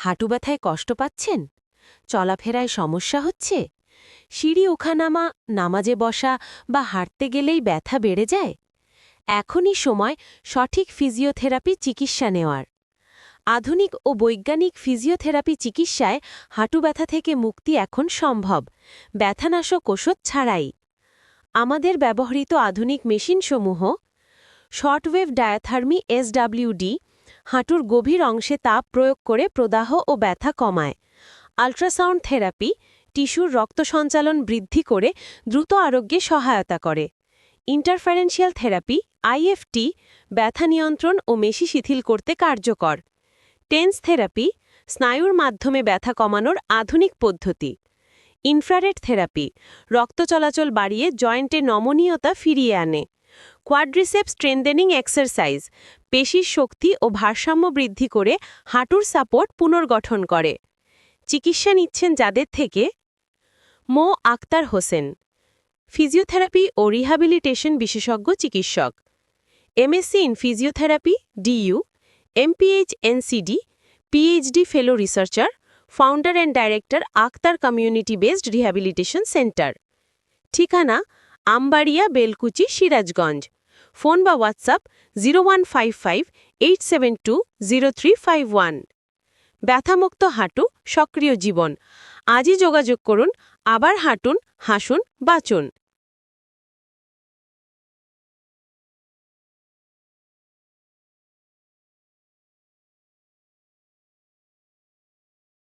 হাঁটু ব্যথায় কষ্ট পাচ্ছেন? চলাফেরায় সমস্যা হচ্ছে? সিঁড়ি ওখানামা, নামাজে বসা বা হাঁটতে গেলেই ব্যথা বেড়ে যায়? এখনই সময় সঠিক ফিজিওথেরাপি চিকিৎসা নেওয়ার। আধুনিক ও বৈজ্ঞানিক ফিজিওথেরাপি চিকিৎসায় হাঁটু ব্যথা থেকে মুক্তি এখন সম্ভব। ব্যথানাশক ওষুধ ছাড়াই। আমাদের ব্যবহৃত আধুনিক মেশিনসমূহ শর্টওয়েভ ডায়াথার্মি এসডাব্লিউডি হাঁটুর গভীর অংশে তাপ প্রয়োগ করে প্রদাহ ও ব্যথা কমায়। আল্ট্রাসাউন্ড থেরাপি টিস্যুর রক্ত সঞ্চালন বৃদ্ধি করে দ্রুত আরোগ্যে সহায়তা করে। ইন্টারফারেন্সিয়াল থেরাপি আইএফটি ব্যথা নিয়ন্ত্রণ ও মেশি শিথিল করতে কার্যকর। টেন্স থেরাপি স্নায়ুর মাধ্যমে ব্যথা কমানোর আধুনিক পদ্ধতি। ইনফ্রারেড থেরাপি রক্ত চলাচল বাড়িয়ে জয়েন্টে নমনীয়তা ফিরিয়ে আনে। কোয়াড্রিসেপ স্ট্রেন্দেনিং এক্সারসাইজ পেশির শক্তি ও ভারসাম্য বৃদ্ধি করে হাঁটুর সাপোর্ট পুনর্গঠন করে। চিকিৎসা নিচ্ছেন যাদের থেকে মো. আক্তার হোসেন, ফিজিওথেরাপি ও রিহ্যাবিলিটেশন বিশেষজ্ঞ চিকিৎসক। MSc in physiotherapy, DU, MPH, NCD, PhD fellow researcher, founder and director Akhtar community based rehabilitation centre. ঠিকানা, আমবাড়িয়া, বেলকুচি, সিরাজগঞ্জ। ফোন বা WhatsApp zero one five five eight seven two zero three five one. ব্যথামুক্ত হাঁটু, সক্রিয় জীবন। আজই যোগাযোগ করুন, আবার হাঁটুন, হাসুন, বাঁচুন।